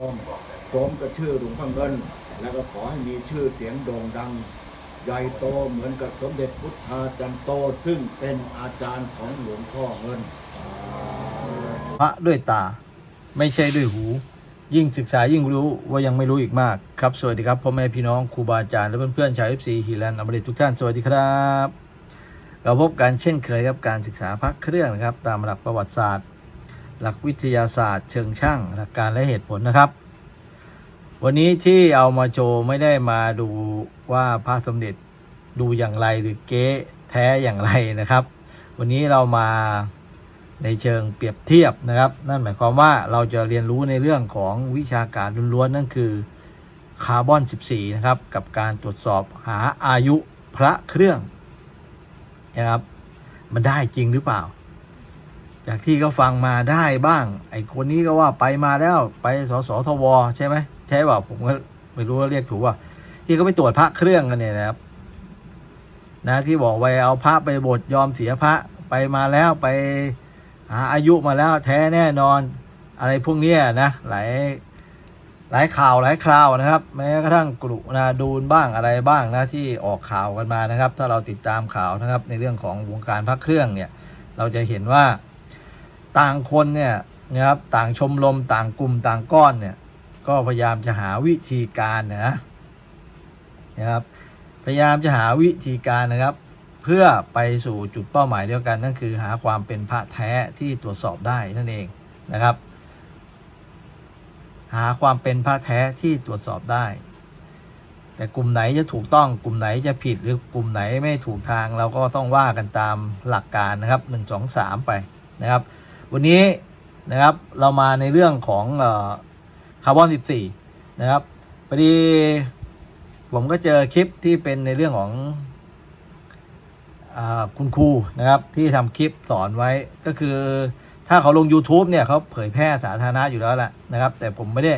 สมกับชื่อหลวงพ่อเงิน แล้วก็ขอให้มีชื่อเสียงโด่งดัง ใหญ่โตเหมือนกับสมเด็จพุทธาจันโตซึ่งเป็นอาจารย์ของหลวงพ่อเงิน พระด้วยตาไม่ใช่ด้วยหู ยิ่งศึกษายิ่งรู้ว่ายังไม่รู้อีกมาก ครับสวัสดีครับพ่อแม่พี่น้องครูบาอาจารย์และเพื่อนๆชาวเอฟซีฮีแลนด์อมริตทุกท่านสวัสดีครับเราพบกันเช่นเคยครับการศึกษาพระเครื่องนะครับตามหลักประวัติศาสตร์ หลักวิทยาศาสตร์เชิงช่างหลักการและเหตุผลนะครับ วันนี้ที่เอามาโชว์ไม่ได้มาดูว่าพระสมเด็จดูอย่างไรหรือเก๊แท้อย่างไรนะครับ วันนี้เรามาในเชิงเปรียบเทียบนะครับ นั่นหมายความว่าเราจะเรียนรู้ในเรื่องของวิชาการล้วนๆนั่นคือคาร์บอน 14 นะครับ กับการตรวจสอบหาอายุพระเครื่องนะครับมันได้จริงหรือเปล่า จากที่เขาฟังมาได้บ้าง ไอ้คนนี้ก็ว่าไปมาแล้วไปสสทว ใช่ไหมใช่เปล่าผมก็ไม่รู้ว่าเรียกถูกว่า ที่เขาไปตรวจพระเครื่องกันเนี่ยนะครับ นะที่บอกไว้เอาพระไปบดยอมเสียพระไปมาแล้วไปหาอายุมาแล้วแท้แน่นอน อะไรพวกนี้นะหลายหลายข่าวหลายคราวนะครับ แม้กระทั่งกรุนาดูนบ้างอะไรบ้างนะที่ออกข่าวกันมานะครับ ถ้าเราติดตามข่าวนะครับ ในเรื่องของวงการพระเครื่องเนี่ย เราจะเห็นว่า ต่างคนเนี่ยนะครับต่างชมรมต่างกลุ่มต่างก้อนเนี่ยก็พยายามจะหาวิธีการนะนะครับพยายามจะหาวิธีการนะครับ เพื่อไปสู่จุดเป้าหมายเดียวกันนั่นคือหาความเป็นพระแท้ที่ตรวจสอบได้นั่นเองนะครับ หาความเป็นพระแท้ที่ตรวจสอบได้ แต่กลุ่มไหนจะถูกต้องกลุ่มไหนจะผิดหรือกลุ่มไหนไม่ถูกทางเราก็ต้องว่ากันตามหลักการนะครับ 1 2 3 ไปนะครับ วันนี้นะครับเรามาในเรื่องของคาร์บอน 14 นะครับพอดีผมก็เจอคลิปที่เป็นในเรื่องของอคุณครูนะครับที่ทำคลิปสอนไว้ก็คือถ้าเขาลง YouTube เนี่ยเขาเผยแพร่สาธารณะอยู่แล้วแหละนะครับ แต่ผมไม่ได้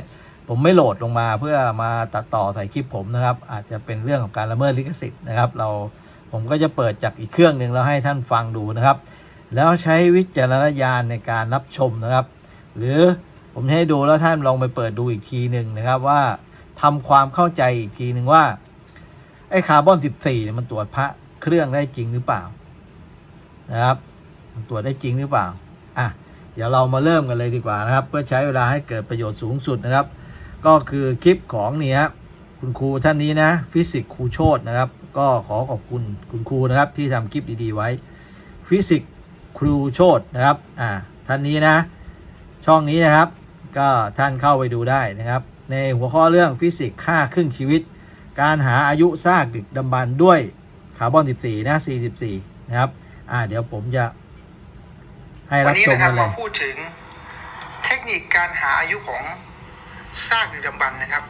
ผมไม่โหลดลงมาเพื่อมาตัดต่อใส่คลิปผมนะครับ อาจจะเป็นเรื่องของการละเมิดลิขสิทธิ์นะครับ เราผมก็จะเปิดจากอีกเครื่องหนึ่งแล้วให้ท่านฟังดูนะครับ แล้วใช้วิจารณญาณในการรับชมนะครับ หรือผมให้ดูแล้วท่านลองไปเปิดดูอีกทีหนึ่งนะครับว่าทำความเข้าใจอีกทีหนึ่งว่าไอ้คาร์บอน14เนี่ยมันตรวจพระเครื่องได้จริงหรือเปล่านะครับ มันตรวจได้จริงหรือเปล่าอะเดี๋ยวเรามาเริ่มกันเลยดีกว่านะครับ เพื่อใช้เวลาให้เกิดประโยชน์สูงสุดนะครับ ก็คือคลิปของนี่ฮะคุณครูท่านนี้นะ ฟิสิกส์ครูโชตนะครับ ก็ขอขอบคุณคุณครูนะครับที่ทำคลิปดีๆไว้ ฟิสิกส์ ครูโชตนะครับอ่าท่านนี้นะ ช่องนี้นะครับ ก็ท่านเข้าไปดูได้นะครับ ในหัวข้อเรื่องฟิสิกส์ค่าครึ่งชีวิต การหาอายุซากดึกดำบรรพ์ด้วยคาร์บอน14นะ44นะครับอ่าเดี๋ยวผมจะให้รัวับนนี้ชมนะครับกันเลมายพูดถึงเทคนิคการหาอายุของซากดึกดำบรรพ์นะครับ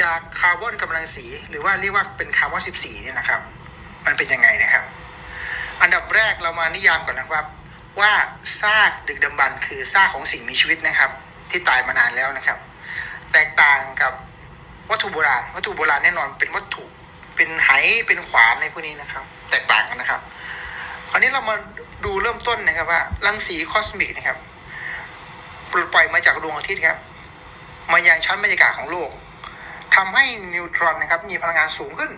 จากคาร์บอนกำลังสี หรือว่าเรียกว่าเป็นคาร์บอน14เนี่ยนะครับ มันเป็นยังไงนะครับ อันดับแรกเรามานิยามก่อนนะครับ ว่าซากดึกดำบรรพ์คือซากของสิ่งมีชีวิตนะครับ ที่ตายมานานแล้วนะครับ แตกต่างกับวัตถุโบราณ วัตถุโบราณแน่นอนเป็นวัตถุเป็นไหเป็นขวานในพวกนี้นะครับ แตกต่างกันนะครับ คราวนี้เรามาดูเริ่มต้นนะครับว่ารังสีคอสมิกนะครับปลดปล่อยมาจากดวงอาทิตย์ครับ มายังชั้นบรรยากาศของโลกทำให้นิวตรอนนะครับ มีพลังงานสูงขึ้น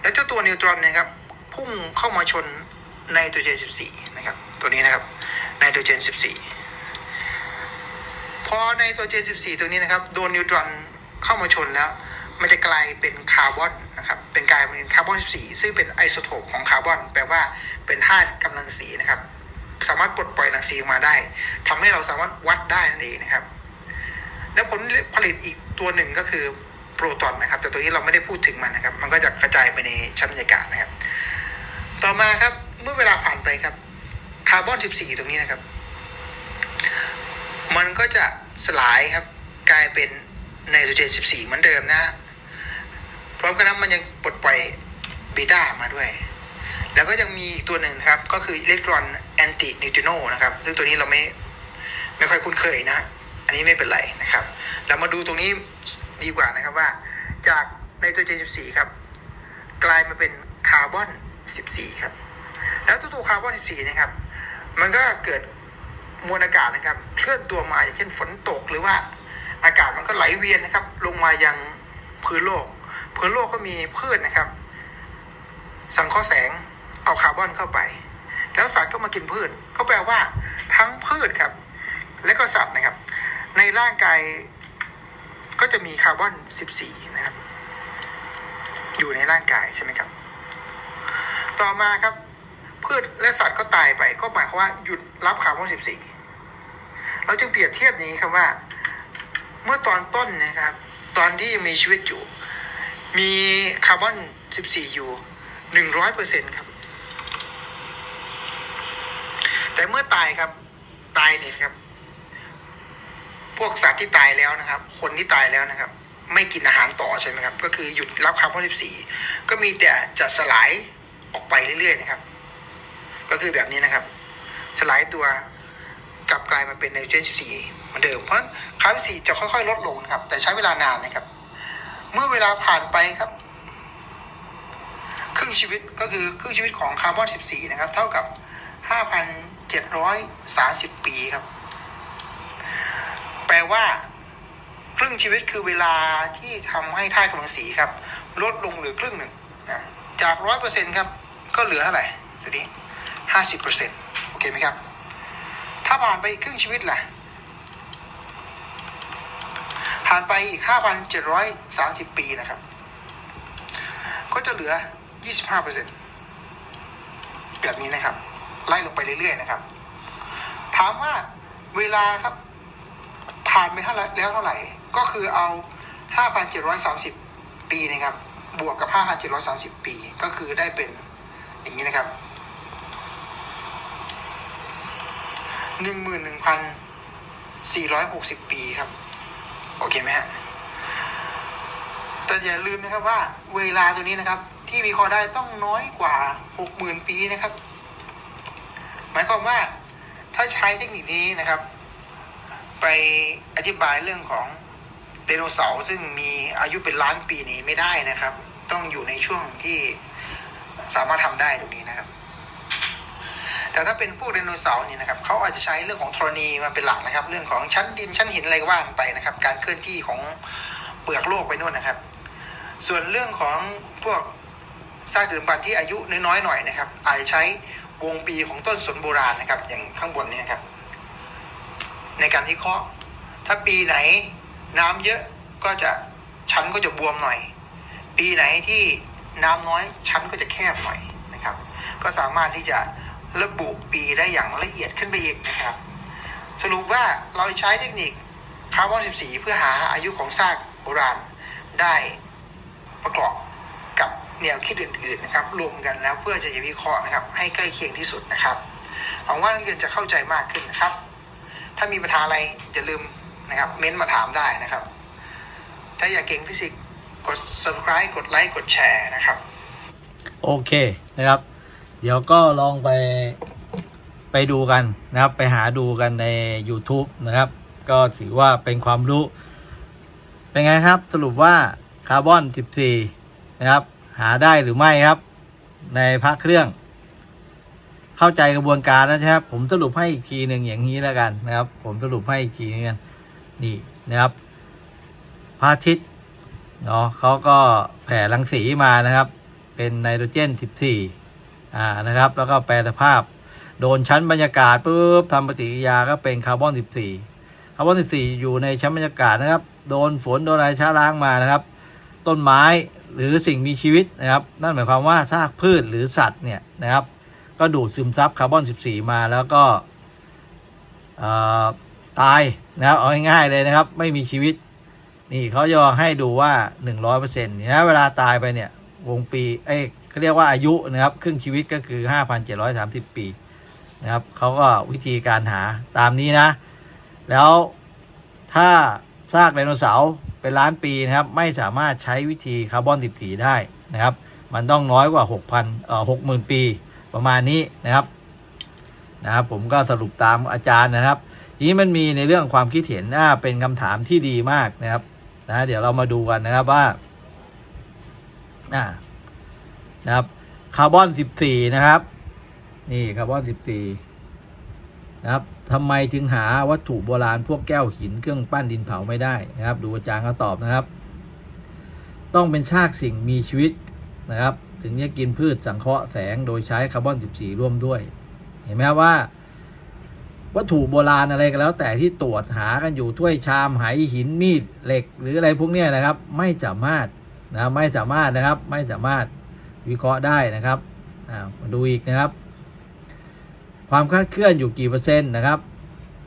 แล้วเจ้าตัวนิวตรอนเนะครับ พุ่งเข้ามาชน ไนโตรเจน 14 นะครับ ตัวนี้นะครับไนโตรเจน 14 พอไนโตรเจน 14 ตัวนี้นะครับ โดนนิวตรอนเข้ามาชนแล้ว มันจะกลายเป็นคาร์บอนนะครับ เป็นกลายเป็นคาร์บอน 14 ซึ่งเป็นไอโซโทปของคาร์บอน แปลว่าเป็นธาตุกำลังสีนะครับ สามารถปลดปล่อยรังสีออกมาได้ทำให้เราสามารถวัดได้นั่นเองนะครับ แล้วผลผลิตอีกตัวหนึ่งก็คือโปรตอนนะครับ แต่ตัวนี้เราไม่ได้พูดถึงมันนะครับ มันก็จะกระจายไปในชั้นบรรยากาศนะครับ ต่อมาครับ เมื่อเวลาผ่านไปครับคาร์บอน 14 ตรงนี้นะครับ มันก็จะสลายครับกลายเป็นไนโตรเจน 14 เหมือนเดิมนะ พร้อมกันนั้นมันยังปลดปล่อยเบต้ามาด้วย แล้วก็ยังมีอีกตัวหนึ่งนะครับ ก็คืออิเล็กตรอนแอนตินิวตริโนนะครับ ซึ่งตัวนี้เราไม่ไม่ค่อยคุ้นเคยนะ อันนี้ไม่เป็นไรนะครับ เรามาดูตรงนี้ดีกว่านะครับว่า จากไนโตรเจน 14 ครับ กลายมาเป็นคาร์บอน 14 ครับ แล้วตัวคาร์บอน14นะครับ มันก็เกิดมวลอากาศนะครับ เคลื่อนตัวมาอย่างเช่นฝนตกหรือว่าอากาศมันก็ไหลเวียนนะครับ ลงมายังพื้นโลก พื้นโลกก็มีพืชนะครับ สังเคราะห์แสงเอาคาร์บอนเข้าไป แล้วสัตว์ก็มากินพืช ก็แปลว่าทั้งพืชครับ และก็สัตว์นะครับ ในร่างกายก็จะมีคาร์บอน 14 นะครับ อยู่ในร่างกายใช่ไหมครับ ต่อมาครับ พืชและสัตว์ก็ตายไป ก็หมายความว่าหยุดรับคาร์บอน14 เราจึงเปรียบเทียบนี้ครับว่า เมื่อตอนต้นนะครับ ตอนที่มีชีวิตอยู่ มีคาร์บอน14 อยู่ 100%ครับ แต่เมื่อตายครับตายเนี่ยครับ พวกสัตว์ที่ตายแล้วนะครับ คนที่ตายแล้วนะครับ ไม่กินอาหารต่อใช่ไหมครับ ก็คือหยุดรับคาร์บอน14 ก็มีแต่จะสลายออกไปเรื่อยๆนะครับ ก็คือแบบนี้นะครับ สลายตัวกลับกลายมาเป็นไนโตรเจน14 เหมือนเดิม เพราะคาร์บอน14จะค่อยๆ ลดลงนะครับ แต่ใช้เวลานานนะครับ เมื่อเวลาผ่านไปครับ ครึ่งชีวิตก็คือครึ่งชีวิตของคาร์บอน14 นะครับ เท่ากับ 5,730 ปีครับ แปลว่า ครึ่งชีวิตคือเวลาที่ทำให้ธาตุกำลังสีครับ ลดลงเหลือครึ่งหนึ่งนะจากร้อยเปอร์เซ็นครับ ก็เหลือเท่าไหร่ทีนี้ ห้าสิบเปอร์เซ็นต์โอเคไหมครับ ถ้าผ่านไปครึ่งชีวิตล่ะ ผ่านไปอีกห้าพันเจ็ดร้อยสามสิบปีนะครับ ก็จะเหลือยี่สิบห้าเปอร์เซ็นต์แบบนี้นะครับ ไล่ลงไปเรื่อยๆนะครับ ถามว่าเวลาครับ ผ่านไปเท่าไหร่แล้วเท่าไหร่ ก็คือเอา5,730ปีนะครับ บวกกับ5,730ปี ก็คือได้เป็นอย่างนี้นะครับ 11,460ปีครับ โอเคไหมฮะแต่อย่าลืมนะครับว่า เวลาตัวนี้นะครับ ที่วิเคราะห์ได้ต้องน้อยกว่า60,000ปีนะครับ หมายความว่าถ้าใช้เทคนิคนี้นะครับ ไปอธิบายเรื่องของไดโนเสาร์ซึ่งมีอายุเป็นล้านปีนี้ไม่ได้นะครับ ต้องอยู่ในช่วงที่สามารถทำได้ตรงนี้นะครับ แต่ถ้าเป็นพวกไดโนเสาร์นี่นะครับเขาอาจจะใช้เรื่องของธรณีมาเป็นหลักนะครับ เรื่องของชั้นดินชั้นหินอะไรว่านไปนะครับ การเคลื่อนที่ของเปลือกโลกไปนู่นนะครับ ส่วนเรื่องของพวกซากดื่มบันที่อายุน้อยๆหน่อยนะครับ อาจจะใช้วงปีของต้นสนโบราณนะครับ อย่างข้างบนนี้นะครับ ในการวิเคราะห์ถ้าปีไหนน้ำเยอะก็จะชั้นก็จะบวมหน่อย ปีไหนที่น้ำน้อยชั้นก็จะแคบหน่อยนะครับ ก็สามารถที่จะ ระบุปีได้อย่างละเอียดขึ้นไปอีกนะครับ สรุปว่าเราใช้เทคนิคคาร์บอน 14 เพื่อหาอายุของซากโบราณได้ประกอบกับแนวคิดอื่นๆนะครับรวมกันแล้วเพื่อจะวิเคราะห์นะครับ ให้ใกล้เคียงที่สุดนะครับหวังว่านักเรียนจะเข้าใจมากขึ้นนะครับ ถ้ามีปัญหาอะไรอย่าลืมนะครับเม้นต์มาถามได้นะครับ ถ้าอยากเก่งฟิสิกส์กด subscribe กดไลค์กดแชร์นะครับ โอเคนะครับ เดี๋ยวก็ลองไปไปดูกันนะครับ ไปหาดูกันใน YouTube นะครับ ก็ถือว่าเป็นความรู้ เป็นไงครับสรุปว่าคาร์บอน 14 นะครับ หาได้หรือไม่ครับ ในพระเครื่อง เข้าใจกระบวนการนะครับ ผมสรุปให้อีกทีหนึ่งอย่างนี้แล้วกันนะครับ ผมสรุปให้อีกทีนึงนนี่นะครับพระอาทิตย์เนาะเขาก็แผ่รังสีมานะครับ เป็นไนโตรเจน 14 อ่านะครับแล้วก็แปรสภาพ โดนชั้นบรรยากาศปุ๊บทำปฏิกิริยาก็เป็นคาร์บอน 14 คาร์บอน 14 อยู่ในชั้นบรรยากาศนะครับ โดนฝนโดนอะไรช้าล้างมานะครับ ต้นไม้หรือสิ่งมีชีวิตนะครับ นั่นหมายความว่าซากพืชหรือสัตว์เนี่ยนะครับ ก็ดูดซึมซับคาร์บอน 14 มาแล้วก็ตายนะครับเอาง่ายๆเลยนะครับ ไม่มีชีวิต นี่เขาจะให้ดูว่า 100%เนี่ยนะเวลาตายไปเนี่ยวงปีเอ้ย เขาเรียกว่าอายุนะครับครึ่งชีวิตก็คือ 5,730 ปีนะครับเขาก็วิธีการหาตามนี้นะ แล้วถ้าซากไดโนเสาร์เป็นล้านปีนะครับ ไม่สามารถใช้วิธีคาร์บอน14ได้นะครับ มันต้องน้อยกว่า 6,000เอ่อ60,000 ปีประมาณนี้นะครับนะครับ ผมก็สรุปตามอาจารย์นะครับทีนี้มันมีในเรื่องความคิดเห็นน่าเป็นคำถามที่ดีมากนะครับนะเดี๋ยวเรามาดูกันนะครับว่าอ่า นะครับ คาร์บอน14นะครับ นี่คาร์บอน14นะครับทำไมถึงหาวัตถุโบราณพวกแก้วหินเครื่องปั้นดินเผาไม่ได้นะครับ ดูอาจารย์เขาตอบนะครับ ต้องเป็นซากสิ่งมีชีวิตนะครับ ถึงจะกินพืชสังเคราะห์แสงโดยใช้คาร์บอน 14 ร่วมด้วย เห็นไหมครับว่า วัตถุโบราณอะไรก็แล้ว แต่ที่ตรวจหากันอยู่ถ้วยชามไหหินมีดเหล็ก หรืออะไรพวกนี้นะครับ ไม่สามารถนะไม่สามารถนะครับ ไม่สามารถ วิเคราะห์ได้นะครับอ่ามาดูอีกนะครับ ความคลาดเคลื่อนอยู่กี่เปอร์เซ็นต์นะครับ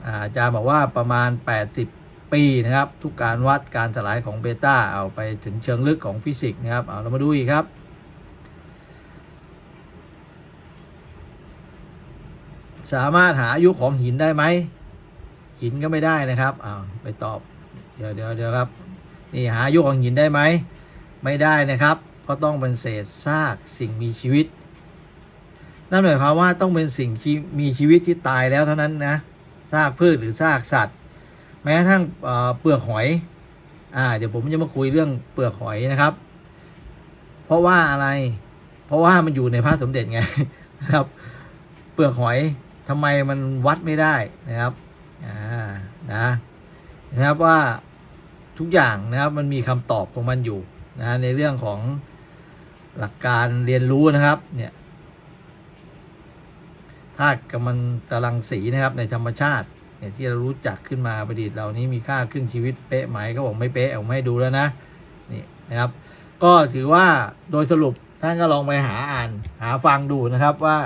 อาอาจารย์บอกว่าประมาณ 80 ปีนะครับ ทุกการวัดการสลายของเบต้าเอาไปถึงเชิงลึกของฟิสิกส์นะครับเอาเรามาดูอีกครับ สามารถหาอายุของหินได้ไหมหินก็ไม่ได้นะครับอ้าวไปตอบ เดี๋ยวเดี๋ยวเดี๋ยวครับ นี่หาอายุของหินได้ไหม ไม่ได้นะครับ เพราะต้องเป็นเศษซากสิ่งมีชีวิต นั่นหมายความว่าต้องเป็นสิ่งที่มีชีวิตที่ตายแล้วเท่านั้นนะซากพืชหรือซากสัตว์ แม้กระทั่งเปลือกหอยอ่าเดี๋ยวผมจะมาคุยเรื่องเปลือกหอยนะครับ เพราะว่าอะไร เพราะว่ามันอยู่ในพระสมเด็จไงนะครับ เปลือกหอยทำไมมันวัดไม่ได้นะครับอ่านะนะครับว่าทุกอย่างนะครับมันมีคำตอบของมันอยู่นะในเรื่องของ หลักการเรียนรู้นะครับเนี่ยธาตุกำมันตรังสีนะครับในธรรมชาติเนี่ยที่เรารู้จักขึ้นมาประดิษฐ์เหล่านี้มีค่าครึ่งชีวิตเป๊ะไหมก็บอกไม่เป๊ะเอาไม่ดูแล้วนะนี่นะครับ ก็ถือว่าโดยสรุปท่านก็ลองไปหาอ่านหาฟังดูนะครับว่า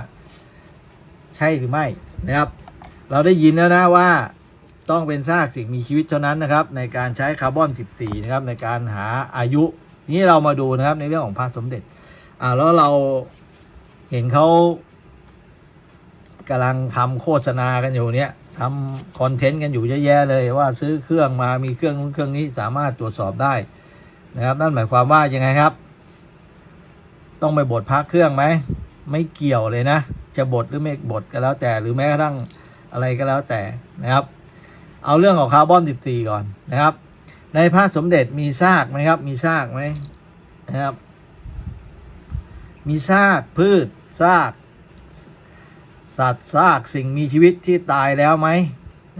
ใช่หรือไม่นะครับ เราได้ยินแล้วนะว่าต้องเป็นซากสิ่งมีชีวิตเท่านั้นนะครับ ในการใช้คาร์บอน 14 นะครับในการหาอายุ นี้เรามาดูนะครับในเรื่องของพระสมเด็จ อ่าแล้วเราเห็นเขากำลังทำโฆษณากันอยู่เนี้ยทำคอนเทนต์กันอยู่เยอะแยะเลยว่าซื้อเครื่องมามีเครื่องนู้นเครื่องนี้สามารถตรวจสอบได้นะครับนั่นหมายความว่ายังไงครับ ต้องไปบดพระเครื่องไหมไม่เกี่ยวเลยนะ จะบดหรือไม่บดก็แล้วแต่ หรือแม้กระทั่งอะไรก็แล้วแต่นะครับ เอาเรื่องของคาร์บอน 14 ก่อนนะครับ ในพระสมเด็จมีซากไหมครับ มีซากไหมนะครับ มีซากพืชซาก สัตว์ซากสิ่งมีชีวิตที่ตายแล้วไหม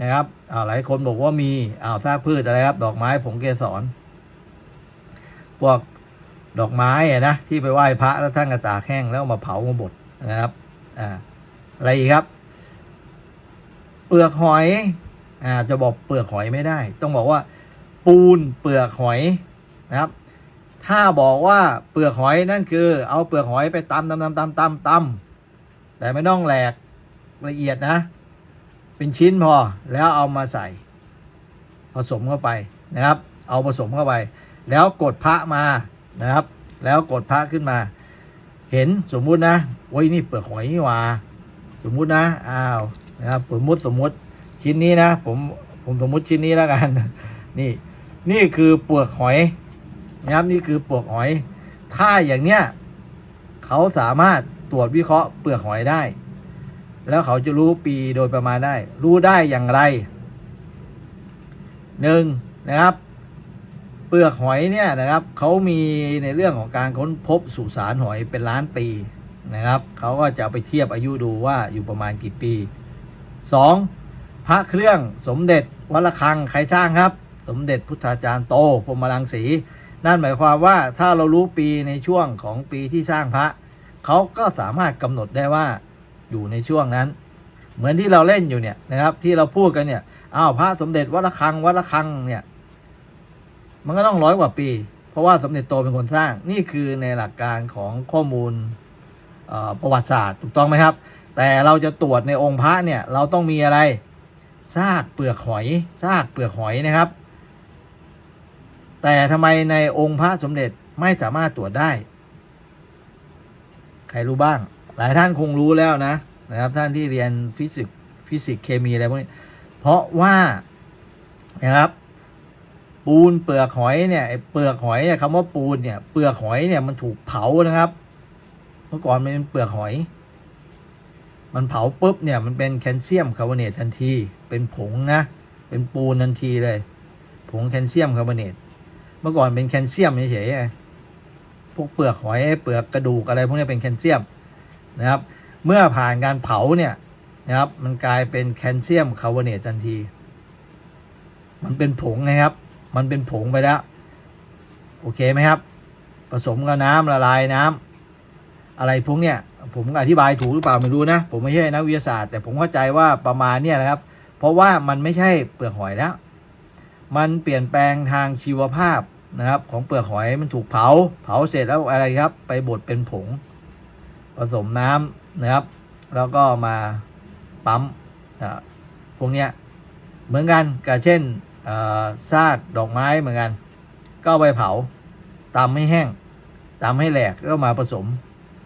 นะครับอ้าวหลายคนบอกว่ามีอ้าวซากพืชอะไรครับ ดอกไม้ผงเกสรพวกดอกไม้อะนะที่ไปไหว้พระแล้วท่านกระตากแห้งแล้วมาเผามาบดนะครับอ่าอะไรอีกครับ เปลือกหอยอ่าจะบอกเปลือกหอยไม่ได้ ต้องบอกว่า ปูนเปลือกหอยนะครับ ถ้าบอกว่าเปลือกหอยนั่นคือ เอาเปลือกหอยไปตำตำตำตำตำตำแต่ไม่ต้องแหลกละเอียดนะ เป็นชิ้นพอแล้วเอามาใส่ ผสมเข้าไปนะครับ เอาผสมเข้าไป แล้วกดพระมานะครับ แล้วกดพระขึ้นมา เห็นสมมุตินะโอ้ยนี่เปลือกหอยนี่หว่าสมมุตินะอ้าวนะครับสมมุติสมมุติชิ้นนี้นะ ผมผมสมมุติชิ้นนี้แล้วกัน นี่ นี่คือเปลือกหอยนะครับนี่คือเปลือกหอย ถ้าอย่างเนี้ยเขาสามารถตรวจวิเคราะห์เปลือกหอยได้ แล้วเขาจะรู้ปีโดยประมาณได้ รู้ได้อย่างไรหนึ่งนะครับ เปลือกหอยเนี่ยนะครับเขามีในเรื่องของการค้นพบสุสานหอยเป็นล้านปีนะครับเขาก็จะไปเทียบอายุดูว่าอยู่ประมาณกี่ปีสองพระเครื่องสมเด็จวัดระฆังใครสร้างครับ สมเด็จพุทธาจารย์โตพรมรังสี นั่นหมายความว่าถ้าเรารู้ปีในช่วงของปีที่สร้างพระเขาก็สามารถกำหนดได้ว่าอยู่ในช่วงนั้น เหมือนที่เราเล่นอยู่เนี่ยนะครับ ที่เราพูดกันเนี่ยอ้าวพระสมเด็จวัดระฆังวัดระฆังเนี่ย มันก็ต้องร้อยกว่าปี เพราะว่าสมเด็จโตเป็นคนสร้างนี่คือในหลักการของข้อมูลประวัติศาสตร์ถูกต้องไหมครับ แต่เราจะตรวจในองค์พระเนี่ยเราต้องมีอะไรซากเปลือกหอยซากเปลือกหอยนะครับ แต่ทำไมในองค์พระสมเด็จไม่สามารถตรวจได้ ใครรู้บ้าง หลายท่านคงรู้แล้วนะนะครับ ท่านที่เรียนฟิสิกส์ฟิสิกส์เคมีอะไรพวกนี้ เพราะว่านะครับ ปูนเปลือกหอยเนี่ยเปลือกหอยเนี่ยคำว่าปูนเนี่ยเปลือกหอยเนี่ยมันถูกเผานะครับ เมื่อก่อนมันเป็นเปลือกหอย มันเผาปุ๊บเนี่ยมันเป็นแคลเซียมคาร์บอเนตทันที เป็นผงนะ เป็นปูนทันทีเลย ผงแคลเซียมคาร์บอเนต มื่อก่อนเป็นแคลเซียมเฉยๆพวกเปลือกหอยเปลือกกระดูกอะไรพวกนี้เป็นแคลเซียมนะครับ เมื่อผ่านการเผาเนี่ยนะครับ มันกลายเป็นแคลเซียมคาร์บอเนตทันที มันเป็นผงไงครับ มันเป็นผงไปแล้ว โอเคไหมครับ ผสมกับน้ำละลายน้ำอะไรพวกเนี้ยผมอธิบายถูกหรือเปล่าไม่รู้นะ ผมไม่ใช่นักวิทยาศาสตร์ แต่ผมเข้าใจว่าประมาณเนี้ยนะครับ เพราะว่ามันไม่ใช่เปลือกหอยแล้ว มันเปลี่ยนแปลงทางชีวภาพ นะครับ ของเปลือกหอยมันถูกเผา เผาเสร็จแล้วอะไรครับ ไปบดเป็นผง ผสมน้ำนะครับ แล้วก็มาปั๊มอ่าพวกเนี้ยเหมือนกันกับเช่นอ่อซากดอกไม้เหมือนกัน ก็ไปเผาตำให้แห้งตำให้แหลกแล้วมาผสม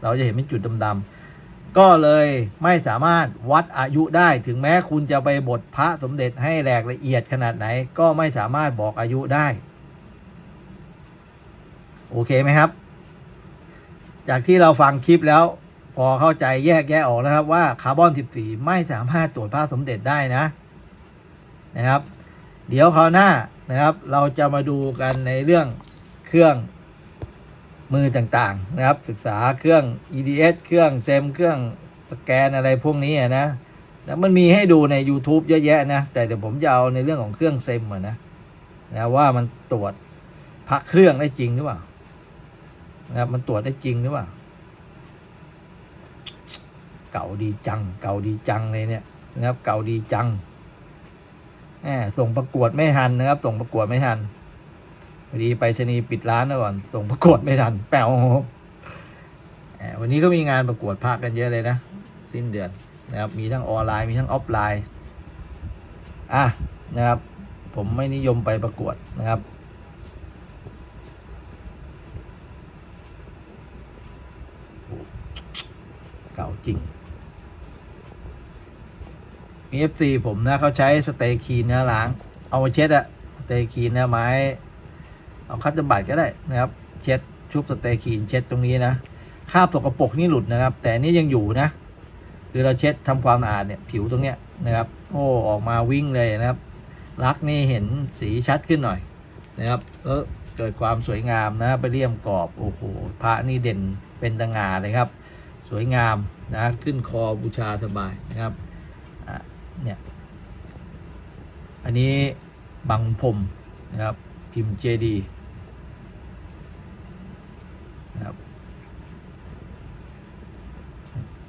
เราจะเห็นเป็นจุดดำๆก็เลยไม่สามารถวัดอายุได้ถึงแม้คุณจะไปบดพระสมเด็จให้แหลกละเอียดขนาดไหน ก็ไม่สามารถบอกอายุได้ โอเคไหมครับ จากที่เราฟังคลิปแล้ว พอเข้าใจแยกแยะออกนะครับ ว่าคาร์บอน 14 ไม่สามารถตรวจพระสมเด็จได้นะนะครับ เดี๋ยวคราวหน้านะครับ เราจะมาดูกันในเรื่องเครื่องมือต่างๆนะครับ ศึกษาเครื่อง EDS เครื่องเซมเครื่องสแกนอะไรพวกนี้นะแล้วมันมีให้ดูใน YouTube เยอะแยะนะ แต่เดี๋ยวผมจะเอาในเรื่องของเครื่องเซมอะนะนะว่ามันตรวจพักเครื่องได้จริงหรือเปล่า นะครับมันตรวจได้จริงหรือเปล่า เก่าดีจัง เก่าดีจังเลยเนี่ยนะครับ เก่าดีจังแหมส่งประกวดไม่ทันนะครับ ส่งประกวดไม่ทันพอดีไปชนีปิดร้านก่อน ส่งประกวดไม่ทัน แป๋ววันนี้ก็มีงานประกวดภาคกันเยอะเลยนะ สิ้นเดือนนะครับ มีทั้งออนไลน์ มีทั้งออฟไลน์ อะนะครับ ผมไม่นิยมไปประกวดนะครับ เก่าจริงมีเอฟซีผมนะเขาใช้สเตคีนนะล้าง เอามาเช็ดอะสเตคีนนะไม้ เอาคัตเตอร์บัตก็ได้นะครับ เช็ดชุบสเตคีนเช็ดตรงนี้นะคราบสกปรกนี่หลุดนะครับ แต่นี่ยังอยู่นะ คือเราเช็ดทำความสะอาดเนี่ยผิวตรงเนี้ยนะครับ โอ้ออกมาวิ่งเลยนะครับ ลักนี่เห็นสีชัดขึ้นหน่อยนะครับแล้วเกิดความสวยงามนะไปเลี่ยมกรอบโอ้โหพระนี่เด่นเป็นตะงาเลยครับ สวยงามนะขึ้นคอบูชาสบายนะครับเนี่ยอันนี้บังพรมนะครับพิมพ์เจดีนะครับ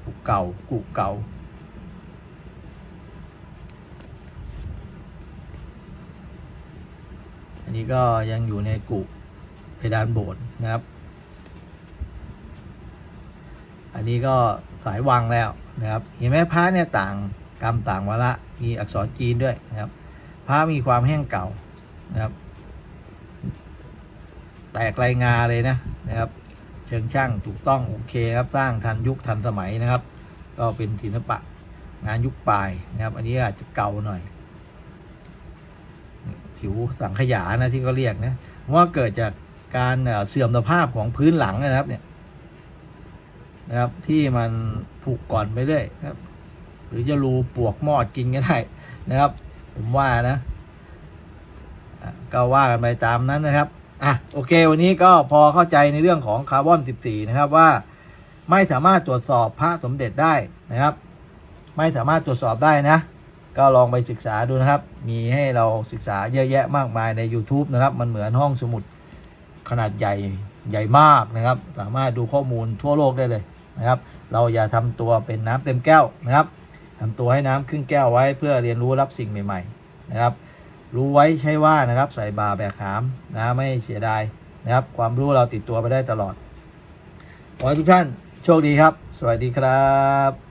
กุเก่ากุเก่าอันนี้ก็ยังอยู่ในกุเพดานโบสถ์นะครับ อันนี้ก็สายวังแล้วนะครับเห็นไหมพระเนี่ยต่างกรรมต่างวาระมีอักษรจีนด้วยนะครับพระมีความแห้งเก่านะครับ แตกลายงาเลยนะนะครับ เชิงช่างถูกต้องโอเคครับสร้างทันยุคทันสมัยนะครับ ก็เป็นศิลปะงานยุคปลายนะครับ อันนี้อาจจะเก่าหน่อยผิวสังขยานะที่เขาเรียกนะว่าเกิดจากการเสื่อมสภาพของพื้นหลังนะครับเนี่ย นะครับ ที่มันผูกก่อนไปเรื่อยครับ หรือจะรูปวกมอดกินก็ได้นะครับ ผมว่านะอะก็ว่ากันไปตามนั้นนะครับอะโอเค วันนี้ก็พอเข้าใจในเรื่องของคาร์บอน 14 นะครับว่าไม่สามารถตรวจสอบพระสมเด็จได้นะครับ ไม่สามารถตรวจสอบได้นะ ก็ลองไปศึกษาดูนะครับ มีให้เราศึกษาเยอะแยะมากมายใน YouTube นะครับ มันเหมือนห้องสมุดขนาดใหญ่ใหญ่มากนะครับ สามารถดูข้อมูลทั่วโลกได้เลย นะครับ เราอย่าทำตัวเป็นน้ำเต็มแก้วนะครับทำตัวให้น้ำครึ่งแก้วไว้เพื่อเรียนรู้รับสิ่งใหม่ ๆ นะครับ รู้ไว้ใช่ว่านะครับ ใส่บาแบกหามนะไม่เสียดายนะครับ ความรู้เราติดตัวไปได้ตลอดขอให้ทุกท่านโชคดีครับ สวัสดีครับ